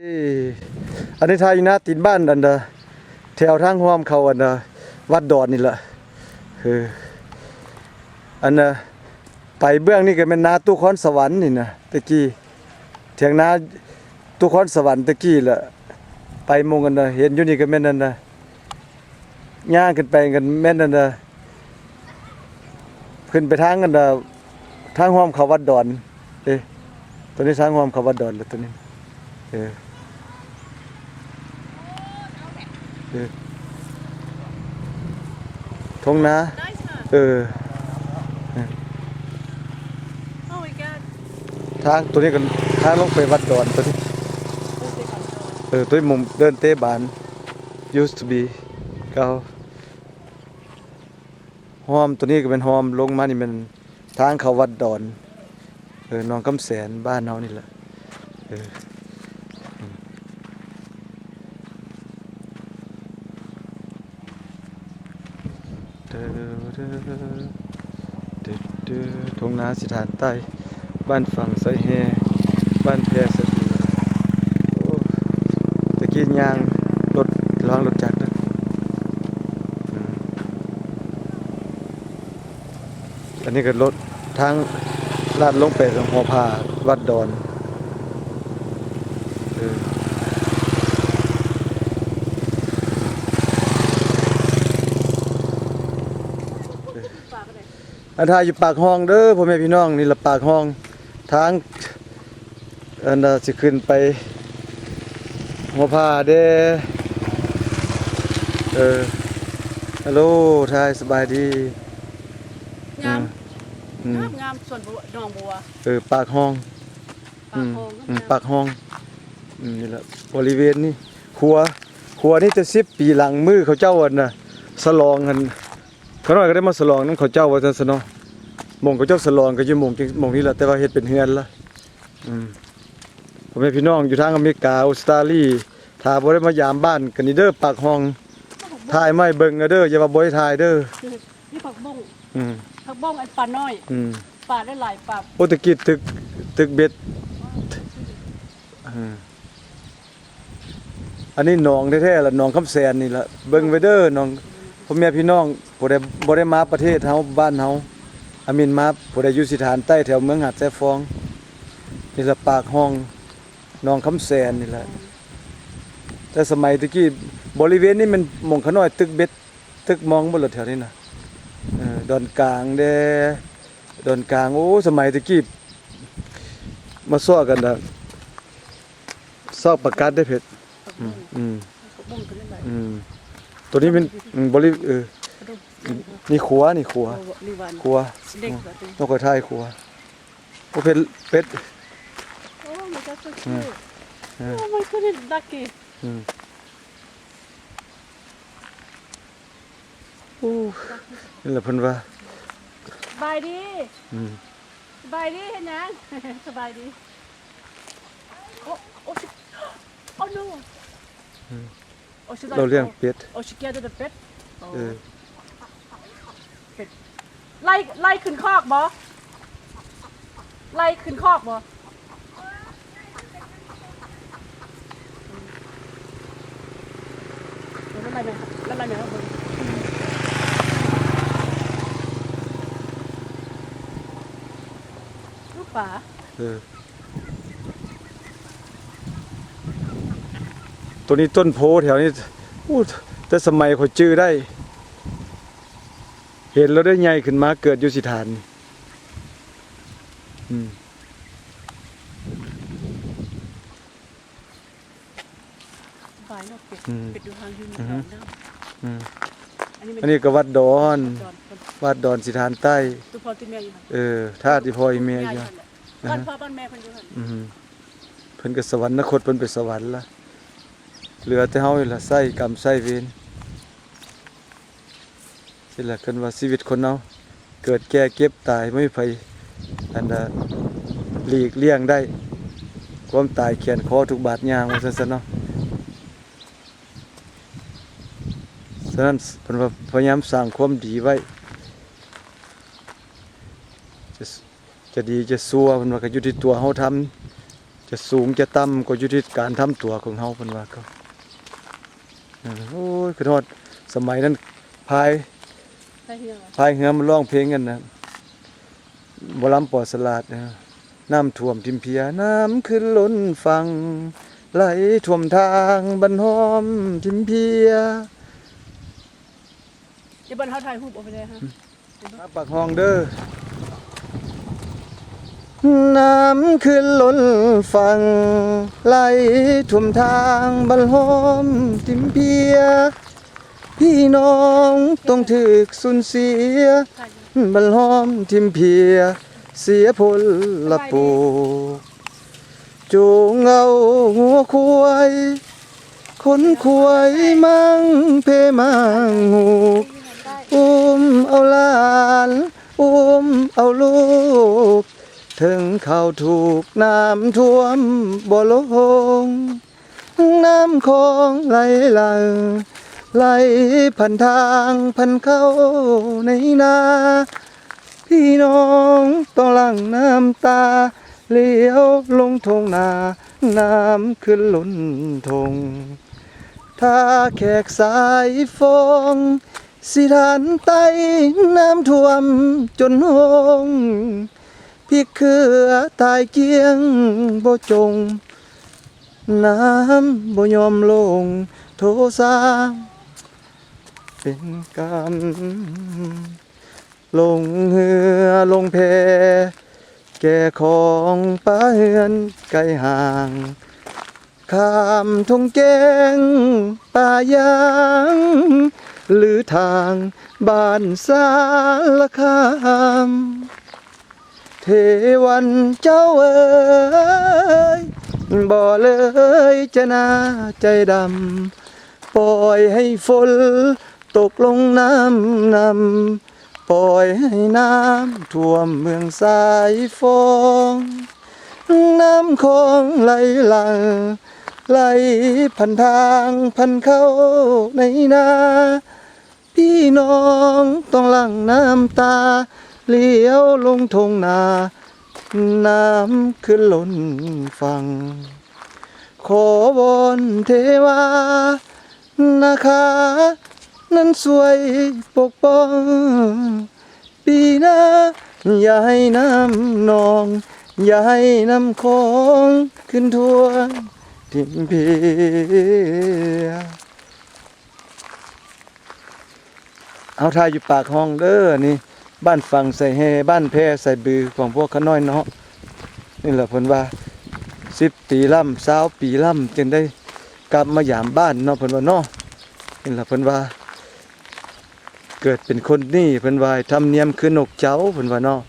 อันนี้ทายน้าตีนบ้านอันเดอแถวทางห้อมเขาอันเดอวัดดอนนี่แหละคืออันน่ะไปเบื้องนี่ก็เป็นนาตู้คอนสวรรค์นี่นะตะกี้เถียงนาตู้คอนสวรรค์ตะกี้แหละไปหมงกันนะเห็นอยู่นี่ก็แม่นนั่นนะย่างขึ้นไปกันแม่นนั่นนะขึ้นไปทางกันนะทางห้อมเขาวัดดอนเอ้ตัวนี้ทางห้อมเขาวัดดอนแล้วตัวนี้เออ เออทงนา Nice, huh? เออ Oh my god. ทางตัวนี้กันทางลงไปวัดดอนตัวนี้ Let's take on tour. เออตัวนี้มุมเดินเตะบาน used to be เก่าหอมตัวนี้ก็เป็นหอมลงมานี่มันทางเขาวัดดอน เออหนองกำแสนบ้านเฮานี่แหละเอออืมเด้อเด้อเด้อเด้อ ทงนาสิฐานใต้ บ้านฝั่งไสแฮบ้านแพสะโอ้ตะกี้ยางรถล้างรถจักรเด้ออืมอันนี้ก็รถทางลาดลงไปทางหัวผาวัดดอนเออ อันทาอยู่ปากห้องเด้อพ่อแม่พี่น้องนี่ละปากห้องทางอันน่ะสิขึ้นไปหัวผาเด้เออฮัลโหลทายสบายดีงามอืมงามงามส่วนบัวดองบัวเออปากห้องปากโองอืมปากห้องอืมนี่แหละบริเวณนี้ครัวครัวนี่จะสิบปีหลังมือเขาเจ้าอันน่ะสลองกัน เขาหน่อยก็ได้มาสลองนั่นเขาเจ้าว่าซั่นซะเนาะหมองเขาเจ้าสลองก็อยู่หมองจังหมองนี้แหละแต่ว่าเฮ็ดเป็นเฮือนละอืมพ่อแม่พี่น้องอยู่ทางอเมริกาออสเตรเลียถ้าบ่ได้มายามบ้านกันนี่เด้อปากห้องถ่ายไม่เบิ่งเอาเด้ออย่าว่าบ่ได้ถ่ายเด้อนี่ผักบุ้งอืมผักบุ้งไอ้ปลาน้อยอืมปลาได้หลายปลาโอตะกิดตึกตึกเบ็ดอืมอันนี้หนองแท้ๆล่ะหนองคำแสนนี่ล่ะเบิ่งไว้เด้อหนอง พ่อแม่พี่น้องบ่ได้บ่ได้มาประเทศเฮาบ้านเฮาอามินมาบ่ได้อยู่สิฐานใต้แถวเมืองหาดแซ่ฟองนี่ละปากห้องหนองคำแสนนี่แหละแต่สมัยตะกี้บริเวณนี้มันหม่องขน้อยตึกเบ็ดตึกมองบ่ล่ะแถวนี้น่ะเออดอนกลางเด้ดอนกลางโอ้สมัยตะกี้มาซ้อกันนะซอกประกาศได้เผ็ดผักบุ้งอืมผักบุ้งก็ได้หลายอืม ตัวนี้เป็นอืมบริเออผักบุ้งนี่ขัวนี่ขัวลิวันขัวสเน็กแบบนี้ต้องคอยทายขัวโอ้เป็ดเป็ด โอ้ my god so อืม cute เออ oh my goodness lucky อืมโอ้นี่แหละเพิ่นว่าสบายดีอืมสบายดีเห็นยัง สบายดีโอ้โอ้ชิโอ้ no โอ้ should I เราเลี้ยง go? เป็ด Oh she get the bed เออ ไล่ไล่ขึ้นคอกบ่ไล่ขึ้นคอกบ่แล้วไล่ไปแล้วไล่ไปข้างบนลูกป๋าเออ ตัวนี้ต้นโพแถวนี้อู้แต่สมัยเขาจื้อได้ เห็นแล้วได้ใหญ่ขึ้นมาเกิดอยู่สิฐานอืมสบายเนาะเป็ดอืมเป็ดดูทางยืนอือฮึเนาะอืมอันนี้อันนี้ก็วัดดอนจอน วัดดอนสิฐานใต้ตัวพ่อตัวแม่อยู่หั่นเออท่าที่พ่ออีเมียอยู่ย่าหั่นแหละบ้านพ่อบ้านแม่เพิ่นอยู่หั่นอืมเพิ่นก็สวรรคตเพิ่นไปสวรรค์ละ เหลือแต่เฮานี่ล่ะไส้กรรมไส้เวรสิละกันว่าชีวิตคนเฮาเกิดแก่เก็บตายไม่มีไผอันใดหลีกเลี่ยงได้ ความตายเขียนคอทุกบาทยางว่าซั่นซะเนาะฉะนั้นเพิ่นว่าพยายามสร้างความดีไว้จะจะดีจะซัวเพิ่นว่าก็อยู่ที่ตัวเฮาทำจะสูงจะต่ำก็อยู่ที่การทำตัวของเฮาเพิ่นว่าก็ โอ้ยคือฮอดสมัยนั้นพายใช่เหี้ยพายเรือมาร้องเพลงกันนะบ่ลำปอสลาดนะน้ำท่วมทิมเพียน้ำขึ้นล้นฟังไหลท่วมทางบันหอมทิมเพียเดี๋ยวบันเฮาถ่ายรูปเอาไปเลยฮะมาปักห้องเด้อ น้ำขึ้นล้นฟังไหลท่วมทางบันหอมทิมเพีย พี่น้องต้องถึกสูญเสีย บัลหอมทิมเพีย เสียพลละปูจูงเอาหัวควายคนควายมังเพมังหูอุ้มเอาหลาน อุ้มเอาลูก ถึงเขาถูกน้ำท่วมบ่ลง น้ำคลองไหลหลังไหลพันทางพันเข้าในนา พี่น้องต้องหลั่งน้ำตา เลี้ยวลงทงนา น้ำขึ้นล้นทง ถ้าแขกสายฟองสิทานไตน้ำท่วมจนหง พี่เคือตายเกียงบ่จง น้ำบ่ยอมลง โทสาเป็นกรรมลงเหือลงเพ แก่ของป้าเฮือนไกลห่างข้ามทงแกงป่ายางหรือทางบ้านสารคาม วันเจ้าเอ๋ยบ่เลยจะนาใจดำ ปล่อยให้ฝนตกลงน้ำนำ ปล่อยให้น้ำท่วมเมืองสายฟอง น้ำคลองไหลหลังไหลพันทางพันเข้าในนา พี่น้องต้องหลั่งน้ำตา เลี้ยวลงทงนา น้ำขึ้นล้นฟังขอวอนเทวานะคะนั้นสวยปกป้อง ปีหน้าอย่าให้น้ำนอง อย่าให้น้ำคงขึ้นทั่วทิมเพียเอาทายอยู่ปากห้องเด้อนี่ บ้านฝั่งใส่แฮบ้านแพรใส่บือของพวกขาน้อยเนาะนี่แหละเพิ่นว่าสิบปีล่ำสาวปีล่ำจึงได้กลับมาหยามบ้านเนาะเพิ่นว่าเนาะนี่แหละเพิ่นว่า เกิดเป็นคนนี่เพิ่นว่าทำเนียมคือนกเจ้าเพิ่นว่าเนาะ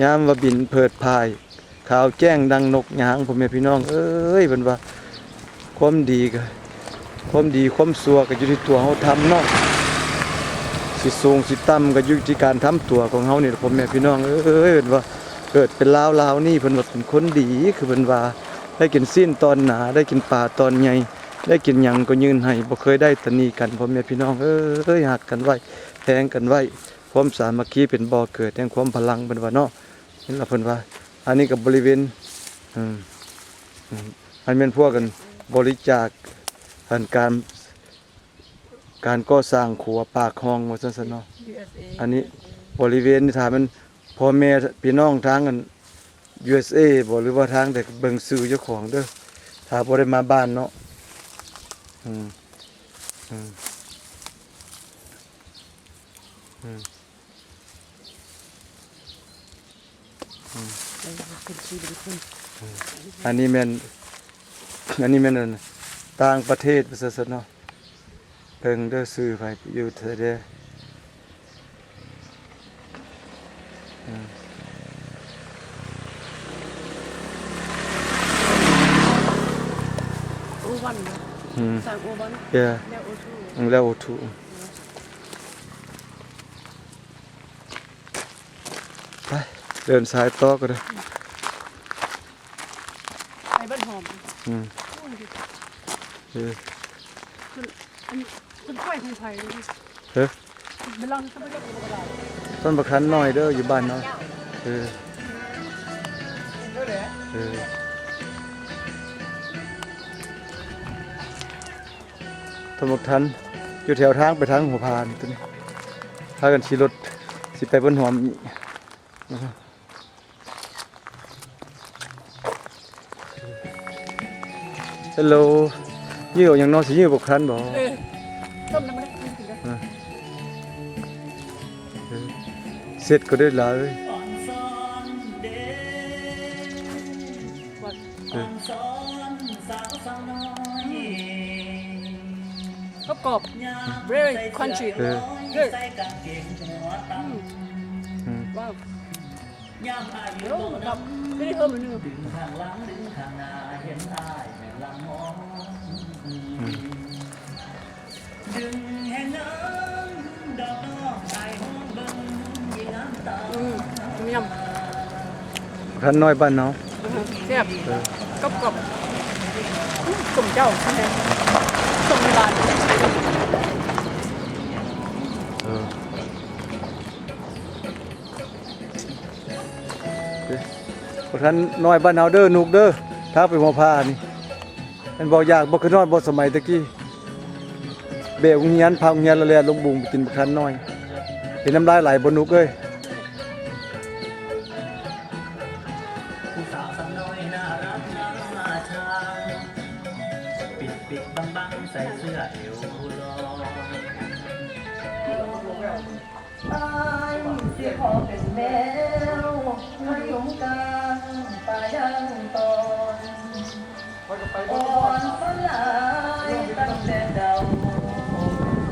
ยามว่าบินเพิดพายข่าวแจ้งดังนกหยางพ่อแม่พี่น้อง เอ้ยเพิ่นว่าความดีก็ความดีความสัวก็อยู่ที่ตัวเฮาทำเนาะ สิสูงสิต่ำก็อยู่ที่การทำตัวของเฮานี่ล่ะพ่อแม่พี่น้องเอ้ยเพิ่นว่าเกิดเป็นลาวลาวนี่เพิ่นว่าเป็นคนดีคือเพิ่นว่าได้กินสิ้นตอนหนาได้กินปลาตอนใหญ่ได้กินหยังก็ยืนให้บ่เคยได้ตนีกันพ่อแม่พี่น้องเอ้ยหักกันไว้แทงกันไว้ความสามัคคีเป็นบ่อเกิดแห่งความพลังเพิ่นว่าเนาะนี่ล่ะเพิ่นว่า อันนี้ก็บริเวณอืมอืมอันเป็นพวกกันบริจาคอันการ การก่อสร้างขัวปากคลองว่าซั่นซะเนาะ USA อันนี้บริเวณนี่ถามมันพ่อแม่พี่น้องทางกัน USA บ่หรือว่าทางแต่เบิ่งสื่อเจ้าของเด้อถ้าบ่ได้มาบ้านเนาะอืมอืมอืมอันนี้แม่นอันนี้แม่นอันต่างประเทศว่าซั่นซะเนาะ เบิ่งเด้อสื่อไปอยู่เทเด้อโอวันนะอืมสั่งโอวัน yeah แล้วโอทูแล้วโอทูไปเดินสายต่อก็ได้ไอ้บ้านหอมอืมโอ้ยเออ ของไผ่เออไปลองก็ไม่ได้ต้นบักคันหน่อยเด้ออยู่บ้านเนาะเออเออต้นบักทันอยู่แถวทางไปทางหัวพานต้นพากันขี่รถสิไปบนหัวมนะครับฮัลโหลยี่ห้อย่างน้อยสิยี่ห้อบุคคลบ่ ต้มน้ำมันกินได้เสร็จก็ได้หลายเลยว่าเออกรอบกรอบ very crunchy เออ good อืม ว้าวเดี๋ยวกับไม่ได้เพิ่ม อีกนึงอืมยำท่านน้อยบ้านเนาะแซ่บกรอบกรอบสมเจ้าคะแนนสมในบ้านเออเด้อท่านน้อยบ้านเฮาเด้อนุกเด้อถ้าไปหัวพานี่มันบ่อยากบ่คือนอนบ่สมัยตะกี้ เบะโรงเรียนพาโรงเรียนแล้วแลลงบุงไปกินบักทันน้อยเป็นน้ำลายไหลบ่นุกเอ้ยผู้สาวสาวน้อยน่ารักน่าชางปิดปิดบังบังใส่เสื้อเอวลอยตายเสียพอเป็นแมวไม่หลงกลางป่ายังตอนอ่อนฝันหลายตั้งแต่เดาเ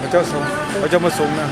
พระเจ้าทรงพระเจ้ามาทรงนะ